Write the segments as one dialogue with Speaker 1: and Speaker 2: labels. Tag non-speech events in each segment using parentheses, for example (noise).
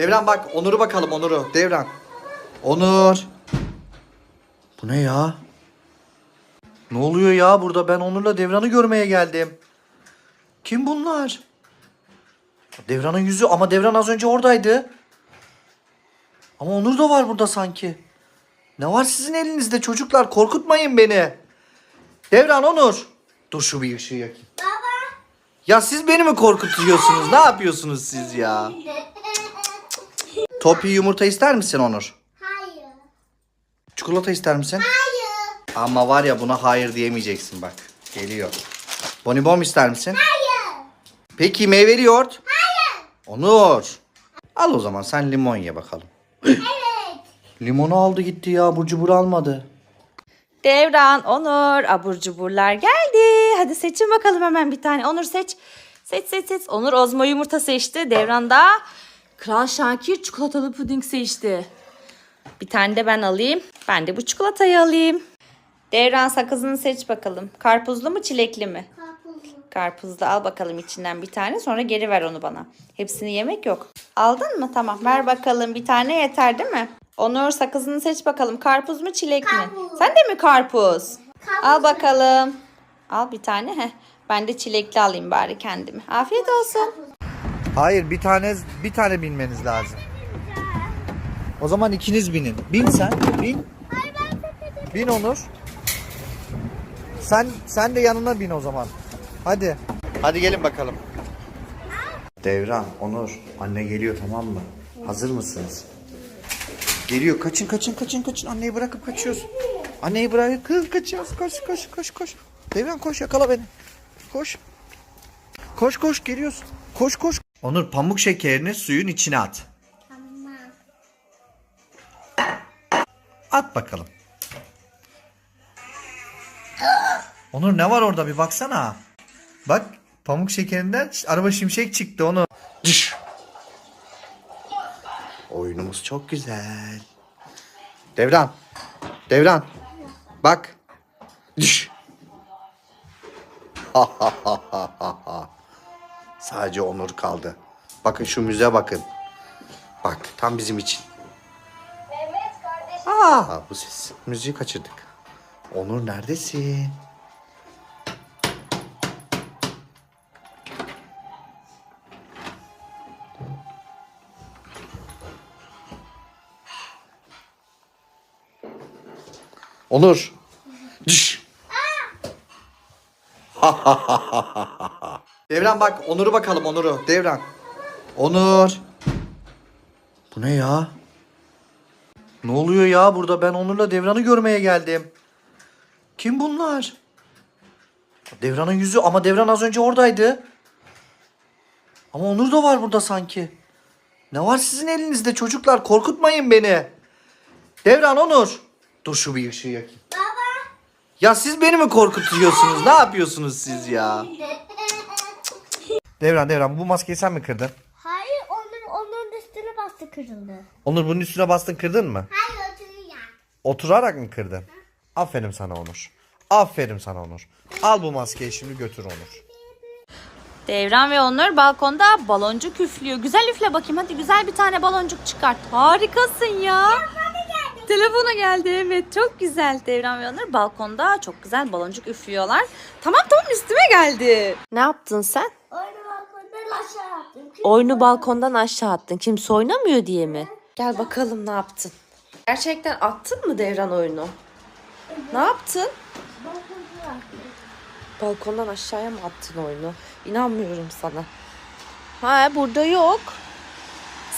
Speaker 1: Devran bak Onur'u bakalım Onur'u. Devran. Onur. Bu ne ya? Ne oluyor ya burada? Ben Onur'la Devran'ı görmeye geldim. Kim bunlar? Devran'ın yüzü ama Devran az önce oradaydı. Ama Onur da var burada sanki. Ne var sizin elinizde çocuklar? Korkutmayın beni. Devran Onur. Dur şu bir ışığı yakayım.
Speaker 2: Baba.
Speaker 1: Ya siz beni mi korkutuyorsunuz? Ne yapıyorsunuz siz ya? Topi yumurta ister misin Onur?
Speaker 2: Hayır.
Speaker 1: Çikolata ister misin?
Speaker 2: Hayır.
Speaker 1: Ama var ya buna hayır diyemeyeceksin bak. Geliyor. Bonibon ister misin?
Speaker 2: Hayır.
Speaker 1: Peki meyveli yoğurt?
Speaker 2: Hayır.
Speaker 1: Onur. Al o zaman sen limon ye bakalım. (gasps)
Speaker 2: Evet.
Speaker 1: Limonu aldı gitti ya. Burcu cubur almadı.
Speaker 3: Devran, Onur, abur cuburlar geldi. Hadi seçin bakalım hemen bir tane. Onur seç. Seç seç seç. Onur ozma yumurta seçti. Devran da Kral Şakir çikolatalı puding seçti. Bir tane de ben alayım. Ben de bu çikolatayı alayım. Devran sakızını seç bakalım. Karpuzlu mu çilekli mi?
Speaker 2: Karpuzlu.
Speaker 3: Karpuzlu al bakalım içinden bir tane sonra geri ver onu bana. Hepsini yemek yok. Aldın mı? Tamam ver bakalım bir tane yeter değil mi? Onur sakızını seç bakalım. Karpuz mu çilek mi?
Speaker 2: Karpuz.
Speaker 3: Sen de mi karpuz?
Speaker 2: Karpuz.
Speaker 3: Al bakalım. Al bir tane. Heh. Ben de çilekli alayım bari kendimi. Afiyet olsun.
Speaker 1: Hayır bir tane bir tane binmeniz lazım. O zaman ikiniz binin. Bin sen. Bin. Bin Onur. Sen sen de yanına bin o zaman. Hadi. Hadi gelin bakalım. Devran, Onur, anne geliyor tamam mı? Hazır mısınız? Geliyor. Kaçın, kaçın, kaçın, kaçın. Anneyi bırakıp kaçıyoruz. Anneyi bırakıp kız kaçıyoruz. Koş, koş, koş, koş. Devran koş yakala beni. Koş. Koş koş geliyorsun. Koş koş. Onur pamuk şekerini suyun içine at. At bakalım. Onur ne var orada bir baksana. Bak pamuk şekerinden araba şimşek çıktı onu. Oyunumuz çok güzel. Devran. Devran. Bak. Düş. (laughs) Sadece Onur kaldı. Bakın şu müze bakın. Bak tam bizim için. Aa, bu ses. Müziği kaçırdık. Onur neredesin? Onur. Düş. (laughs) Devran bak Onur'u bakalım Onur'u. Devran. Onur. Bu ne ya? Ne oluyor ya burada? Ben Onur'la Devran'ı görmeye geldim. Kim bunlar? Devran'ın yüzü ama Devran az önce oradaydı. Ama Onur da var burada sanki. Ne var sizin elinizde çocuklar? Korkutmayın beni. Devran Onur. Dur şu bir ışığı yakayım.
Speaker 2: Baba.
Speaker 1: Ya siz beni mi korkutuyorsunuz? Ne yapıyorsunuz siz ya? Devran Devran bu maskeyi sen mi kırdın?
Speaker 2: Hayır onun onun üstüne bastı kırıldı.
Speaker 1: Onur bunun üstüne bastın kırdın mı?
Speaker 2: Hayır oturuyor.
Speaker 1: Oturarak mı kırdın? Aferin sana Onur. Aferin sana Onur. Al bu maskeyi şimdi götür Onur.
Speaker 3: Devran ve Onur balkonda baloncuk üflüyor. Güzel üfle bakayım hadi güzel bir tane baloncuk çıkart. Harikasın ya. Telefona geldi evet çok güzel. Devran ve Onur balkonda çok güzel baloncuk üflüyorlar. Tamam tamam üstüme geldi. Ne yaptın sen?
Speaker 2: Balkondan aşağı attım.
Speaker 3: Oyunu balkondan aşağı attın. Kimse oynamıyor diye mi? Gel bakalım ne yaptın. Gerçekten attın mı Devran oyunu? Ne yaptın?
Speaker 2: Balkondan attım.
Speaker 3: Balkondan aşağıya mı attın oyunu? İnanmıyorum sana. Ha burada yok.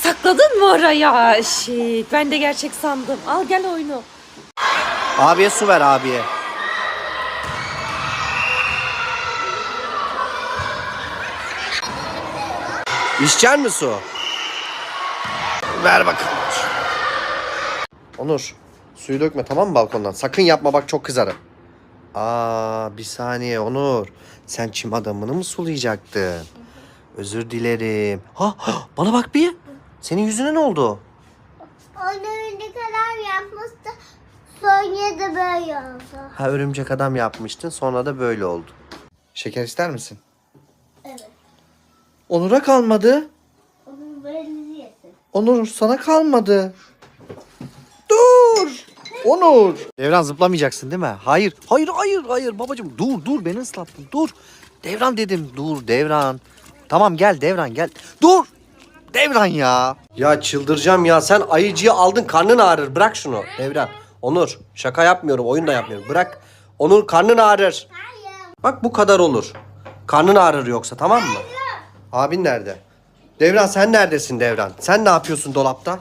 Speaker 3: Sakladın mı oraya? Şey, ben de gerçek sandım. Al gel oyunu.
Speaker 1: Abiye su ver abiye. İçecek mi su? Ver bakalım. Onur, suyu dökme tamam mı balkondan? Sakın yapma bak çok kızarım. Aa, bir saniye Onur. Sen çim adamını mı sulayacaktın? Özür dilerim. Ha, ha, bana bak bir. Senin yüzüne ne oldu?
Speaker 2: Ne kadar yapmıştı. Sonra da böyle oldu.
Speaker 1: Ha örümcek adam yapmıştın sonra da böyle oldu. Şeker ister misin? Onur'a kalmadı.
Speaker 2: Onun böyle yesin.
Speaker 1: Onur sana kalmadı. Dur. Onur. Devran zıplamayacaksın değil mi? Hayır. Hayır hayır hayır babacığım. Dur dur beni ıslattın. Dur. Devran dedim. Dur Devran. Tamam gel Devran gel. Dur. Devran ya.
Speaker 4: Ya çıldıracağım ya. Sen ayıcıyı aldın karnın ağrır. Bırak şunu. Devran. Onur. Şaka yapmıyorum. Oyun da yapmıyorum. Bırak. Onur karnın ağrır. Bak bu kadar olur. Karnın ağrır yoksa tamam mı? Abin nerede? Devran sen neredesin Devran? Sen ne yapıyorsun dolapta?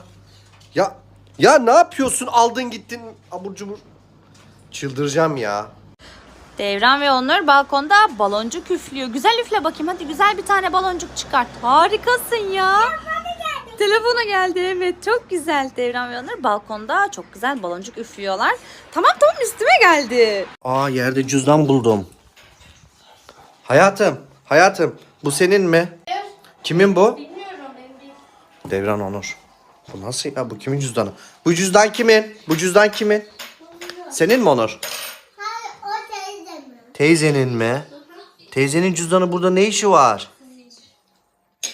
Speaker 4: Ya ya ne yapıyorsun? Aldın gittin abur cubur. Çıldıracağım ya.
Speaker 3: Devran ve Onur balkonda baloncuk üflüyor. Güzel üfle bakayım hadi güzel bir tane baloncuk çıkart. Harikasın ya. Telefona geldi evet çok güzel. Devran ve Onur balkonda çok güzel baloncuk üflüyorlar. Tamam tamam üstüme geldi.
Speaker 4: Aa yerde cüzdan buldum.
Speaker 1: Hayatım. Hayatım. Bu senin mi? Kimin bu? Devran Onur. Bu nasıl ya? Bu kimin cüzdanı? Bu cüzdan kimin? Bu cüzdan kimin? Senin mi Onur?
Speaker 2: Hayır o teyze mi?
Speaker 1: Teyzenin mi? Teyzenin cüzdanı burada ne işi var?